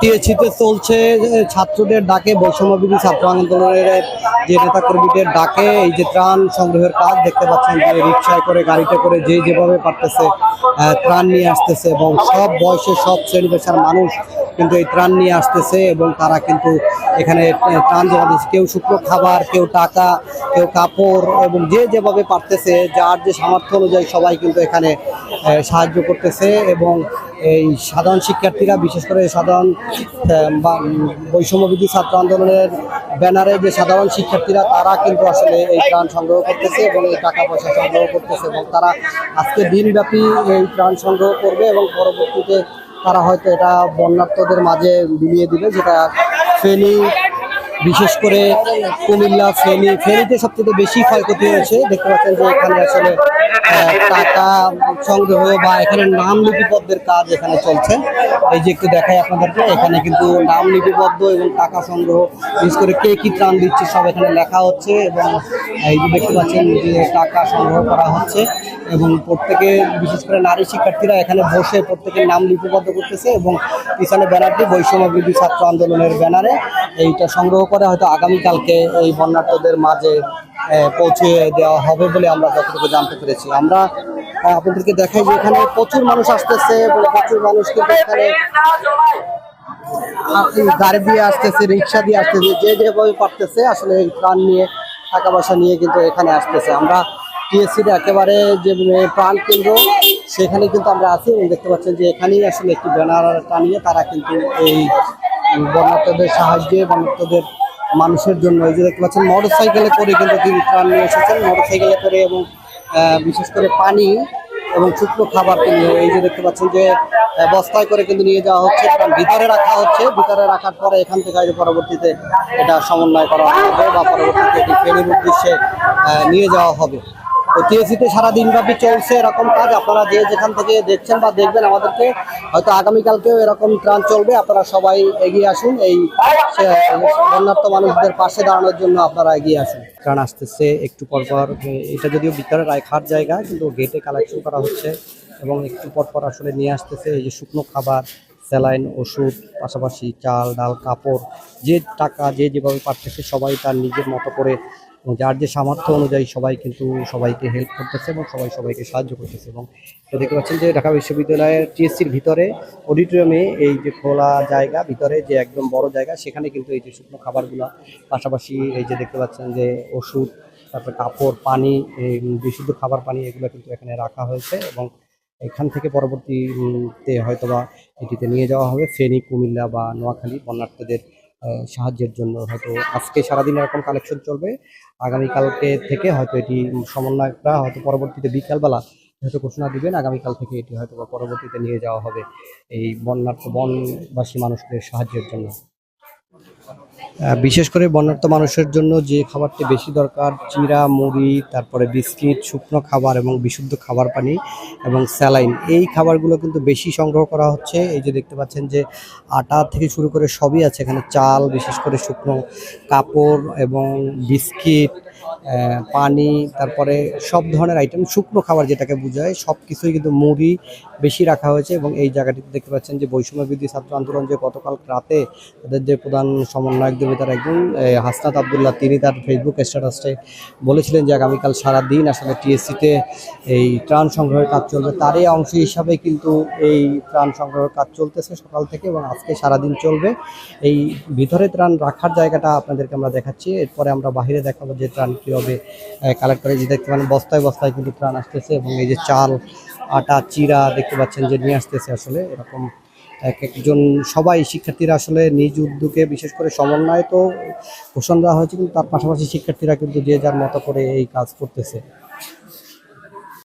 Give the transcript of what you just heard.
টিএসসিতে চলছে ছাত্রদের ডাকে বৈষম্যবিধি ছাত্র আন্দোলনের যে নেতাকর্মীদের ডাকে, এই যে ত্রাণ সংগ্রহের কাজ দেখতে পাচ্ছেন যে রিক্সায় করে, গাড়িতে করে যে যেভাবে পারতেছে ত্রাণ নিয়ে আসতেছে এবং সব বয়সে সব শ্রেণি পেশার মানুষ কিন্তু এই ত্রাণ নিয়ে আসতেছে এবং তারা কিন্তু এখানে ত্রাণ দিচ্ছে কেউ শুকনো খাবার, কেউ টাকা, কেউ কাপড় এবং যে যেভাবে পারতেছে, যার যে সামর্থ্য অনুযায়ী সবাই কিন্তু এখানে সাহায্য করতেছে এবং এই সাধারণ শিক্ষার্থীরা, বিশেষ করে সাধারণ বৈষম্যবিধি ছাত্র আন্দোলনের ব্যানারে যে সাধারণ শিক্ষার্থীরা, তারা কিন্তু আসলে এই ত্রাণ সংগ্রহ করতেছে এবং এই টাকা পয়সা সংগ্রহ করতেছে এবং তারা আজকে দিনব্যাপী এই ত্রাণ সংগ্রহ করবে এবং পরবর্তীতে তারা হয়তো এটা বন্যার্থদের মাঝে বিলিয়ে দিবে, যেটা ফেনি, বিশেষ করে কুমিল্লা, ফেনি, ফেনিতে সবথেকে বেশি ক্ষয়ক্ষতি হয়েছে। দেখতে পাচ্ছেন যে এখানে আসলে টাকা সংগ্রহ বা এখানে নাম লিপিবদ্ধের কাজ এখানে চলছে। এই যে একটু দেখাই আপনাদেরকে, এখানে কিন্তু নাম লিপিবদ্ধ এবং টাকা সংগ্রহ, বিশেষ করে কে কি ত্রাণ দিচ্ছে সব এখানে লেখা হচ্ছে এবং এই যে দেখতে পাচ্ছেন যে টাকা সংগ্রহ করা হচ্ছে এবং প্রত্যেকে, বিশেষ করে নারী শিক্ষার্থীরা এখানে বসে প্রত্যেকের নাম লিপিবদ্ধ করতেছে এবং পিছনে ব্যানারটি বৈষম্য বিরোধী ছাত্র আন্দোলনের ব্যানারে। এইটা সংগ্রহ করে হয়তো আগামীকালকে এই বন্যার্থদের মাঝে পৌঁছে দেওয়া হবে বলে আমরা যতটুকু জানতে পেরেছি। আমরা আপনাদেরকে দেখাই যে এখানে প্রচুর মানুষ আসতেছে এবং প্রচুর মানুষ কিন্তু এখানে গাড়ি দিয়ে আসতেছে, রিক্সা দিয়ে আসতেছে, যে যেভাবে পারতেছে আসলে এই প্রাণ নিয়ে, টাকা পয়সা নিয়ে কিন্তু এখানে আসতেছে। আমরা টিএসসির একেবারে যে প্রাণ কেন্দ্র, সেখানে কিন্তু আমরা আছি এবং দেখতে পাচ্ছেন যে এখানেই আসলে একটি ব্যানার টানিয়ে তারা কিন্তু এই বন্যার্থদের সাহায্যে, বন্যার্থদের মানুষের জন্য। এই যে দেখতে পাচ্ছেন মোটর সাইকেলে করে কিন্তু তিনি ত্রাণ নিয়ে এসেছেন। মোটর সাইকেলে করে এবং বিশেষ করে পানি এবং শুকনো খাবার তিনি এই যে দেখতে পাচ্ছেন যে বস্তায় করে কিন্তু নিয়ে যাওয়া হচ্ছে। কারণ ভিতরে রাখা হচ্ছে। ভিতরে রাখার পরে এখান থেকে পরবর্তীতে এটা সমন্বয় করা হবে বা পরবর্তীতে এটি ফেরির উদ্দেশ্যে নিয়ে যাওয়া হবে। টিএসিতে সারা দিনব্যাপী চলছে এরকম কাজ। আপনারা যে যেখান থেকে দেখছেন বা দেখবেন আমাদেরকে, হয়তো আগামীকালকেও এরকম ত্রাণ চলবে। আপনারা সবাই এগিয়ে আসুন। এই বন্যার্থ মানুষদের পাশে দাঁড়ানোর জন্য আপনারা এগিয়ে আসুন। ত্রাণ আসতেছে একটু পর পর। এটা যদিও ভিতরে রাখার জায়গা, কিন্তু গেটে কালেকশন করা হচ্ছে এবং একটু পর পর আসলে নিয়ে আসতেছে এই যে শুকনো খাবার, স্যালাইন, ওষুধ, পাশাপাশি চাল, ডাল, কাপড়, যে টাকা, যে যেভাবে পারতেছে সবাই তার নিজের মতো করে এবং যার যে সামর্থ্য অনুযায়ী সবাই কিন্তু সবাইকে হেল্প করতেছে এবং সবাই সবাইকে সাহায্য করতেছে এবং দেখতে পাচ্ছেন যে ঢাকা বিশ্ববিদ্যালয়ের টিএসসির ভিতরে অডিটোরিয়ামে এই যে খোলা জায়গা, ভিতরে যে একদম বড় জায়গা, সেখানে কিন্তু এই যে শুকনো খাবারগুলো, পাশাপাশি এই যে দেখতে পাচ্ছেন যে ওষুধ, তারপরে কাপড়, পানি বিশুদ্ধ খাবার পানি, এগুলো কিন্তু এখানে রাখা হয়েছে এবং এখান থেকে পরবর্তীতে হয়তোবা এটিতে নিয়ে যাওয়া হবে। ফেনী, কুমিল্লা বা নোয়াখালী বন্যার্থদের সাহায্যের জন্য হয়তো আজকে সারাদিন এরকম কালেকশন চলবে। আগামীকালকে থেকে হয়তো এটি সমন্বয়করা হয়তো পরবর্তীতে বিকালবেলা হয়তো ঘোষণা দিবেন, আগামীকাল থেকে এটি হয়তো পরবর্তীতে নিয়ে যাওয়া হবে এই বন্যার্থ বনবাসী মানুষদের সাহায্যের জন্য। বিশেষ করে বন্যার্থ মানুষের জন্য যে খাবারটি বেশি দরকার, চিরা, মুড়ি, তারপরে বিস্কিট, শুকনো খাবার এবং বিশুদ্ধ খাবার পানি এবং স্যালাইন, এই খাবারগুলো কিন্তু বেশি সংগ্রহ করা হচ্ছে। এই যে দেখতে পাচ্ছেন যে আটা থেকে শুরু করে সবই আছে, এখানে চাল, বিশেষ করে শুকনো কাপড় এবং বিস্কিট পানি, তারপরে সব ধরনের আইটেম, শুকনো খাবার যেটাকে বোঝায় সব কিছুই কিন্তু মুড়ি বেশি রাখা হয়েছে এবং এই জায়গাটিতে দেখতে পাচ্ছেন যে বৈষম্য বিরোধী ছাত্র আন্দোলন যে গতকাল রাতে তাদের যে প্রধান সমন্বয়ক দেবে তার একজন হাসনাত আবদুল্লাহ। তিনি তার ফেসবুক স্ট্যাটাসে বলেছিলেন যে আগামীকাল সারাদিন আসলে টিএসসিতে এই ত্রাণ সংগ্রহের কাজ চলবে। তারই অংশ হিসাবে কিন্তু এই ত্রাণ সংগ্রহের কাজ চলতেছে সকাল থেকে এবং আজকে সারাদিন চলবে। এই ভিতরে ত্রাণ রাখার জায়গাটা আপনাদেরকে আমরা দেখাচ্ছি। এরপরে আমরা বাইরে দেখাবো যে ত্রাণ কীভাবে কালেক্ট করে। যে দেখতে পারেন বস্তায় বস্তায় কিন্তু ত্রাণ আসতেছে এবং এই যে চাল, আটা, চিরা দেখতে পাচ্ছেন যে নিয়ে আসতেছে আসলে। এরকম এক একজন, সবাই শিক্ষার্থীরা আসলে নিজ উদ্যোগে, বিশেষ করে সমন্বয় তো ঘোষণা দেওয়া হয়েছে, কিন্তু তার পাশাপাশি শিক্ষার্থীরা কিন্তু যে যার মতো করে এই কাজ করতেছে।